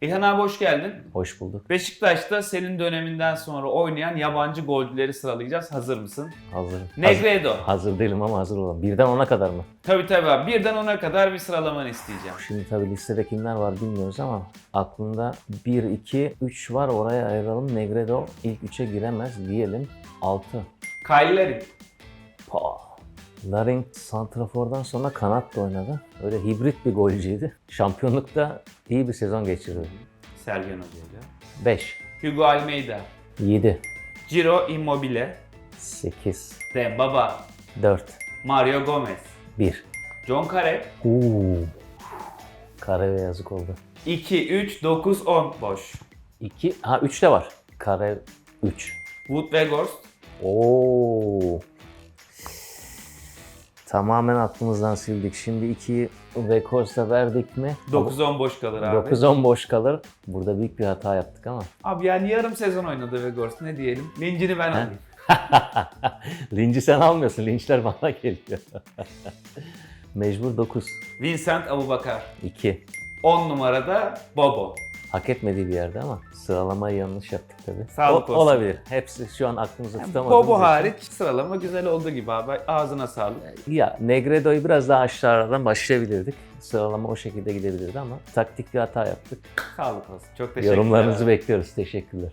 İlhan abi hoş geldin. Hoş bulduk. Beşiktaş'ta senin döneminden sonra oynayan yabancı golcüleri sıralayacağız. Hazır mısın? Hazırım. Negredo. Hazır, hazır değilim ama hazır olalım. Birden ona kadar mı? Tabii tabii abi. Birden ona kadar bir sıralamanı isteyeceğim. Şimdi tabii listede kimler var bilmiyoruz ama aklımda 1, 2, 3 var oraya ayıralım. Negredo ilk 3'e giremez diyelim. 6. Kyle Larin. Pa. Laring Santrafor'dan sonra kanat da oynadı. Öyle hibrit bir golcüydü. Şampiyonlukta iyi bir sezon geçirdi. Sergen Hoca'yla. 5, Hugo Almeida. 7, Ciro Immobile. 8, De Baba. 4, Mario Gomez. 1. John Carey. Uuu. Kare ve yazık oldu. 2, 3, 9, 10. Boş. 2, ha 3 de var. Kare 3. Wood Weghorst. Oo. Tamamen aklımızdan sildik. Şimdi 2'yi Vekors'a verdik mi? 9, 10 boş kalır abi. 9-10 boş kalır. Burada büyük bir hata yaptık ama. Abi yani yarım sezon oynadı Weghorst. Ne diyelim? Lincini ben alayım. Linci sen almıyorsun. Linçler bana geliyor. Mecbur 9. Vincent Abubakar. 2. 10 numarada Bobo. Hak etmediği bir yerde ama sıralamayı yanlış yaptık tabii. Sağlık O- olsun. Olabilir. Hepsi şu an aklımızda tutamadığımız Bobo hariç sıralama güzel oldu gibi abi. Ağzına sağlık. Ya Negredo'yu biraz daha aşağıdan başlayabilirdik. Sıralama o şekilde gidebilirdi ama taktik bir hata yaptık. Sağlık olsun. Çok teşekkürler. Yorumlarınızı bekliyoruz. Teşekkürler.